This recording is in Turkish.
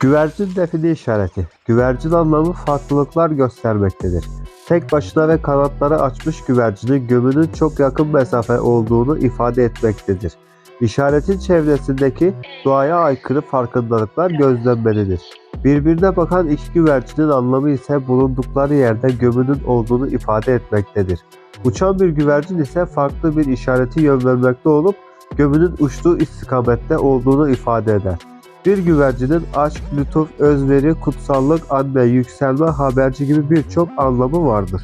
Güvercin defini işareti. Güvercin anlamı farklılıklar göstermektedir. Tek başına ve kanatları açmış güvercinin gömünün çok yakın mesafe olduğunu ifade etmektedir. İşaretin çevresindeki doğaya aykırı farkındalıklar gözlenmelidir. Birbirine bakan iki güvercinin anlamı ise bulundukları yerde gömünün olduğunu ifade etmektedir. Uçan bir güvercin ise farklı bir işareti yön vermekte olup gömünün uçtuğu istikamette olduğunu ifade eder. Bir güvercinin aşk, lütuf, özveri, kutsallık, anne, yükselme, haberci gibi birçok anlamı vardır.